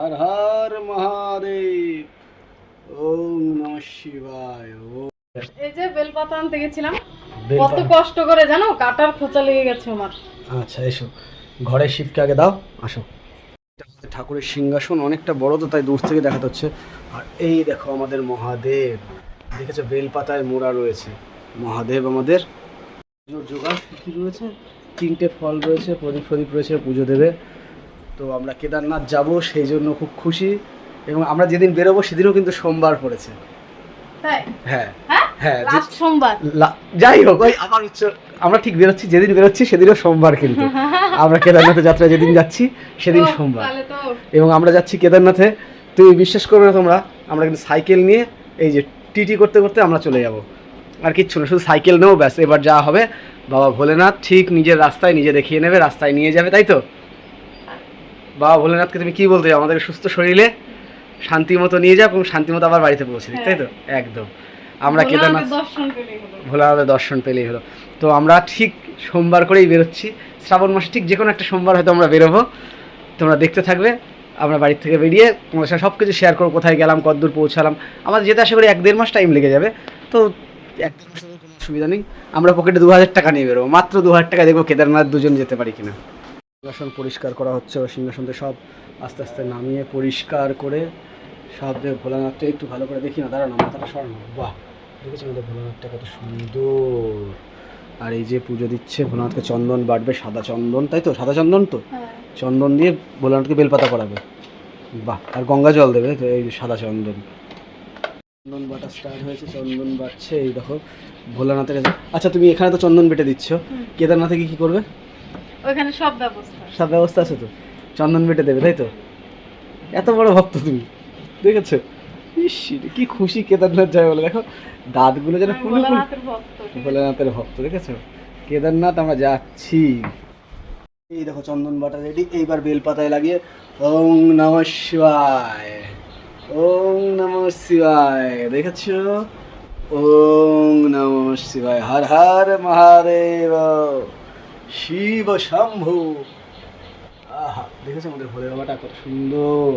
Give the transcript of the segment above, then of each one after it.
হর হর মহাদেব। ওম নম শিবায়। এই যে বেলপাতা আনতে গেছিলাম। কত কষ্ট করে জানো কাটার খোঁচা লেগে গেছে আমার। আচ্ছা এসো। ঘরে শিবকে আগে দাও আসো। ঠাকুরের সিংহাসন অনেকটা বড় তো তাই দূর থেকে দেখা যাচ্ছে আর এই দেখো আমাদের মহাদেব। দেখেছ বেলপাতায় মোড়া রয়েছে। মহাদেব আমাদের। জোগাড় কি রয়েছে? তিনটে ফল রয়েছে প্রদীপ প্রদীপ রয়েছে পুজো দেবে। তো আমরা কেদারনাথ যাব সেই জন্য খুব খুশি। এবং আমরা যেদিন বেরোবো সেদিনও কিন্তু সোমবার পড়েছে। হ্যাঁ। হ্যাঁ? হ্যাঁ সোমবার? যাই হোক ওই আবার হচ্ছে আমরা ঠিক বেরোচ্ছি যেদিন বেরোচ্ছি সেদিনও সোমবার কিন্তু। আমরা কেদারনাথে যাত্রা যেদিন যাচ্ছি সেদিন সোমবার। এবং আমরা যাচ্ছি কেদারনাথে। তুমি বিশ্বাস করবে না তোমরা আমরা কিন্তু সাইকেল নিয়ে এই যে টিটি করতে করতে আমরা চলে যাব। আর কিচ্ছু না শুধু সাইকেল নেও ব্যাস এবার যা হবে বাবা ভোলেনাথ ঠিক নিজের রাস্তায় নিজে দেখিয়ে নেবে রাস্তায় নিয়ে যাবে তাই তো? বাবা ভোলেনাথকে তুমি কি বলতে আমাদের সুস্থ শরীরে শান্তি মতো নিয়ে যাও এবং শান্তি মতো আবার বাড়িতে পৌঁছে দিক তাই তো? একদম। আমরা কেদারনাথ দর্শন পেলেই হলো। ভোলানাথের দর্শন পেলেই হলো। তো আমরা ঠিক সোমবার করেই বেরোচ্ছি। শ্রাবণ মাসে ঠিক যে কোনো একটা সোমবার হয়তো আমরা বেরোবো। তোমরা দেখতে থাকবে আমরা বাড়ির থেকে বেরিয়ে তোমাদের সাথে সব কিছু শেয়ার করব কোথায় গেলাম কতদূর পৌঁছালাম। আমাদের যেতে আশা করি এক দেড় মাস টাইম লেগে যাবে। তো এক দেড় কোনো অসুবিধা নেই। আমরা পকেটে দু হাজার টাকা নিয়ে বেরোবো। মাত্র দু হাজার টাকা দেখব কেদারনাথ দুজন যেতে পারি কিনা। সিংহাসন পরিষ্কার করা হচ্ছে ও সিংহাসনতে সব আস্তে আস্তে নামিয়ে পরিষ্কার করে সব যে ভোলানাথটা একটু ভালো করে দেখি না দাঁড়ানো মাথাটা সরানো। বাহ দেখেছি আমাদের ভোলানাথটা কত সুন্দর। আর এই যে পুজো দিচ্ছে ভোলানাথকে চন্দন বাটবে সাদা চন্দন তাই তো? সাদা চন্দন তো? হ্যাঁ। চন্দন দিয়ে ভোলানাথকে বেলপাতা করাবে বাহ আর গঙ্গা জল দেবে তো এই সাদা চন্দন। চন্দন বাটা স্টার্ট হয়েছে চন্দন বাটছে এই দেখো ভোলানাথের আচ্ছা তুমি এখানে তো চন্দন বেটে দিচ্ছ। কেদারনাথে কি কি করবে? ওইখানে সব ব্যবস্থা সব ব্যবস্থা আছে তো? চন্দন বেটে দেবে তাই তো? এত বড় ভক্ত তুমি। দেখেছ? ইস কি খুশি কেদারনাথ যায় বলে। দেখো দাঁতগুলো যেন ফুলে ভোলানাথের ভক্ত ভোলেনাথের ভক্ত দেখেছ? কেদারনাথ আমরা যাচ্ছি। এই দেখো চন্দন বাটা রেডি। এইবার বেলপাতায় লাগিয়ে ওং নম শিবায়। ওং নম শিবায়। দেখেছ? ওং নম শিবায়। হর হর মহাদেব। শিব শম্ভু। আহা দেখেছ আমাদের ভোলে বাবাটা কত সুন্দর।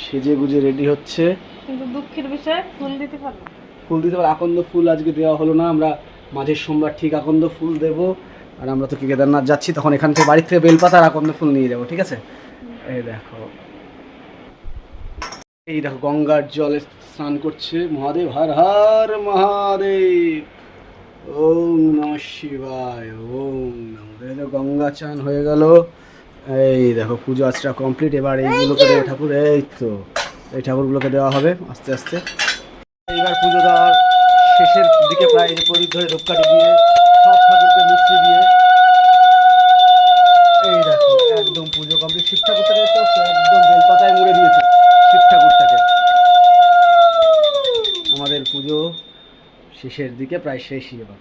সেজে গুজে রেডি হচ্ছে। কিন্তু দুঃখের বিষয় ফুল দিতে পারব ফুল দিতে পারে আকন্দ ফুল আজকে দেওয়া হলো না। আমরা মাঝের সোমবার ঠিক আকন্দ ফুল দেব। আর আমরা তো কি কেদারনাথ যাচ্ছি তখন এখান থেকে বাড়ির থেকে বেলপাতা আর আকন্দ ফুল নিয়ে যাব ঠিক আছে? এই দেখো। এই দেখো গঙ্গার জলে স্নান করছে মহাদেব। হর হর মহাদেব। ওম নম শিবায় ওম নম। দেখো গঙ্গা চান হয়ে গেল। এই দেখো পুজো আজটা কমপ্লিট এবার এইগুলোকে দেবে ঠাকুর এই তো এই ঠাকুরগুলোকে দেওয়া হবে আস্তে আস্তে। এইবার পুজো দেওয়ার শেষের দিকে প্রায় প্রদীপ ধরে ধূপকাঠি দিয়ে সব ঠাকুরকে মিষ্টি দিয়ে এই দেখো একদম পুজো কমপ্লিট শিব ঠাকুরটাকে দেখতে পাচ্ছ? একদম বেলপাতায় মুড়ে দিয়েছে শিব ঠাকুরটাকে আমাদের পুজো শেষের দিকে প্রায় শেষই এবার।